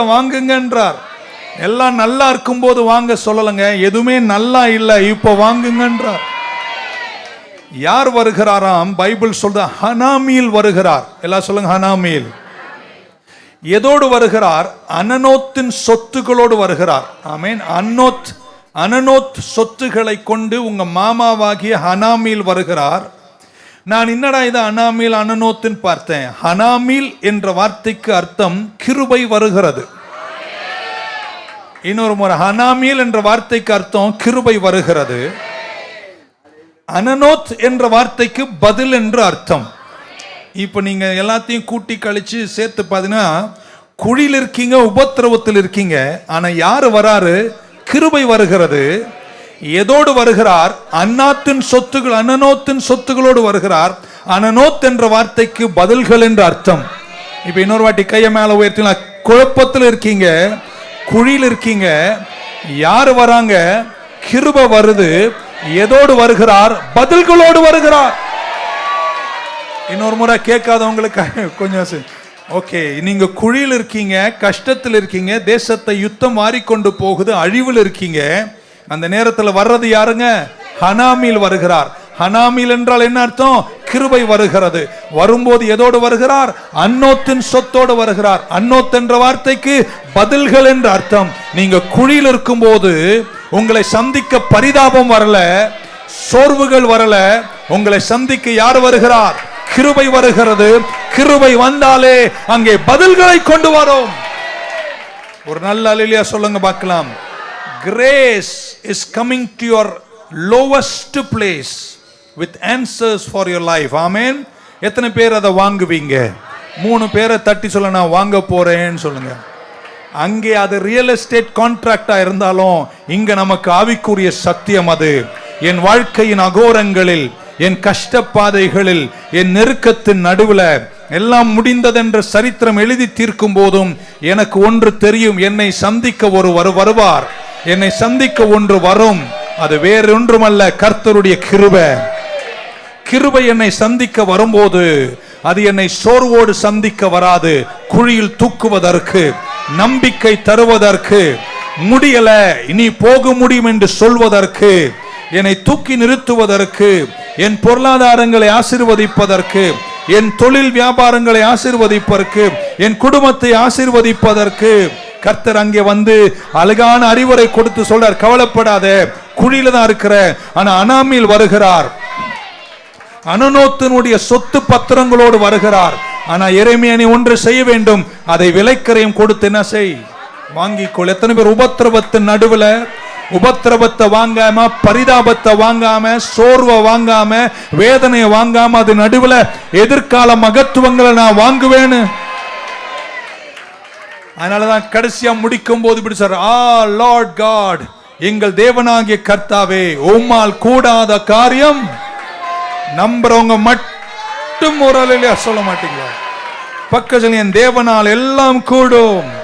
வாங்குங்கன்றார். எல்லாம் நல்லா இருக்கும்போது வாங்க சொல்லலைங்க. எதுவுமே நல்லா இல்லை. இப்போ வாங்குங்கன்றார். யார் வருகிறாராம்? பைபிள் சொல்ற ஹனாமியில் வருகிறார். எல்லாம் சொல்லுங்க ஹனாமியில் எதோடு வருகிறார்? அனனோத்தின் சொத்துகளோடு வருகிறார். ஆமீன். அன்னோத் அனனோத் சொத்துக்களை கொண்டு உங்க மாமாவாகிய ஹனாமியில் வருகிறார். நான் என்னடா இது அனாமீல் அனநோத்துன்னு பார்த்தேன்? ஹனாமீல் என்ற வார்த்தைக்கு அர்த்தம் கிருபை வருகிறது. இன்னொரு முறை ஹனாமீல் என்ற வார்த்தைக்கு அர்த்தம் கிருபை வருகிறது. அனனோத் என்ற வார்த்தைக்கு பதில் என்று அர்த்தம். இப்போ நீங்க எல்லாத்தையும் கூட்டி கழிச்சு சேர்த்து பார்த்தீங்கன்னா குழியில் இருக்கீங்க உபத்திரவத்தில் இருக்கீங்க ஆனால் யார் வராரு? கிருபை வருகிறது. எதோடு வருகிறார்? அன்னாத்தின் சொத்துகள் அனனோத்தின் சொத்துகளோடு வருகிறார். அனனோத் என்ற வார்த்தைக்கு பதில்கள் என்று அர்த்தம். இப்போ இன்னொரு வாட்டி கையை மேல உயர்த்தினா குழப்பத்தில் இருக்கீங்க குழியில் இருக்கீங்க. யார் வராங்க? கிருப வருது. எதோடு வருகிறார்? பதில்களோடு வருகிறார். இன்னொரு முறை கேட்காதவங்களுக்கு கொஞ்சம் ஓகே நீங்க குழியில் இருக்கீங்க கஷ்டத்தில் இருக்கீங்க தேசத்தை யுத்தம் மாறிக்கொண்டு போகுது அழிவில் இருக்கீங்க. அந்த நேரத்தில் வர்றது யாருங்க? ஹனாமில் வருகிறார். ஹனாமில் என்றால் என்ன அர்த்தம்? கிருபை வருகிறது. வரும்போது எதோடு வருகிறார்? அன்னோத்தின் சொத்தோடு வருகிறார். அன்னோத் என்ற வார்த்தைக்கு பதில்கள் என்று அர்த்தம். நீங்க குழியில் இருக்கும்போது உங்களை சந்திக்க பரிதாபம் வரல சோர்வுகள் வரல உங்களை சந்திக்க யார் வருகிறார்? கிருபை வருகிறது. கிருபை வந்தாலே அங்கே பதில்களை கொண்டு வரும். ஒரு நல்ல அலிலியா சொல்லுங்க பார்க்கலாம். Grace is coming to your lowest place with answers for your life amen எத்தனை பேர் அதை வாங்குவீங்க? மூணு பேரை தட்டி சொல்ல நான் வாங்க போறேன்னு சொல்லுங்க. அங்கே அது ரியல் எஸ்டேட் கான்ட்ராக்டா இருந்தாலும் இங்க நமக்கு ஆவிக்குரிய சத்தியம் அது. என் வாழ்க்கையின் அகோரங்களில் என் கஷ்டப்பாதைகளில் என் நெருக்கத்தின் நடுவில் எல்லாம் முடிந்ததென்ற சரித்திரம் எழுதி தீர்க்கும் போதும் எனக்கு ஒன்று தெரியும். என்னை சந்திக்க ஒரு வருவார். என்னை சந்திக்க ஒன்று வரும். அது வேறொன்றுமல்ல கர்த்தருடைய கிருபை. கிருபை என்னை சந்திக்க வரும்போது அது என்னை சோர்வோடு சந்திக்க வராது. குழியில் தூக்குவதற்கு நம்பிக்கை தருவதற்கு முடியல இனி போக முடியும் என்று சொல்வதற்கு என்னை தூக்கி நிறுத்துவதற்கு என் பொருளாதாரங்களை ஆசிர்வதிப்பதற்கு என் தொழில் வியாபாரங்களை ஆசிர்வதிப்பதற்கு என் குடும்பத்தை ஆசிர்வதிப்பதற்கு கர்த்தர் அங்கே வந்து அழகான அறிவுரை கொடுத்து சொல்றார் கவலைப்படாத குழியில தான் இருக்கிற ஆனா அனாமில் வருகிறார். அனநோத்தினுடைய சொத்து பத்திரங்களோடு வருகிறார். ஆனா இறைமையை நீ ஒன்று செய்ய வேண்டும். அதை விலைக்கரையும் கொடுத்து என்ன செய்? வாங்கிக்கொள். எத்தனை பேர் உபத்திரவத்தின் நடுவில் உபத்திரவத்தை வாங்காம பரிதாபத்தை வாங்காம சோர்வை வாங்காம வேதனையை வாங்காம அது நடுவில் எதிர்கால மகத்துவங்களை நான் வாங்குவேன்னு அதனாலதான் கடைசியா முடிக்கும் போது இப்படி சார் ஆ லார்ட் காட் எங்கள் தேவனாகிய கர்த்தாவே உம்மால் கூடாத காரியம் நம்புறவங்க மட்டும் ஒரு அலையிலே சொல்ல மாட்டீங்களா? பக்கத்தில் என் தேவனால் எல்லாம் கூடும்.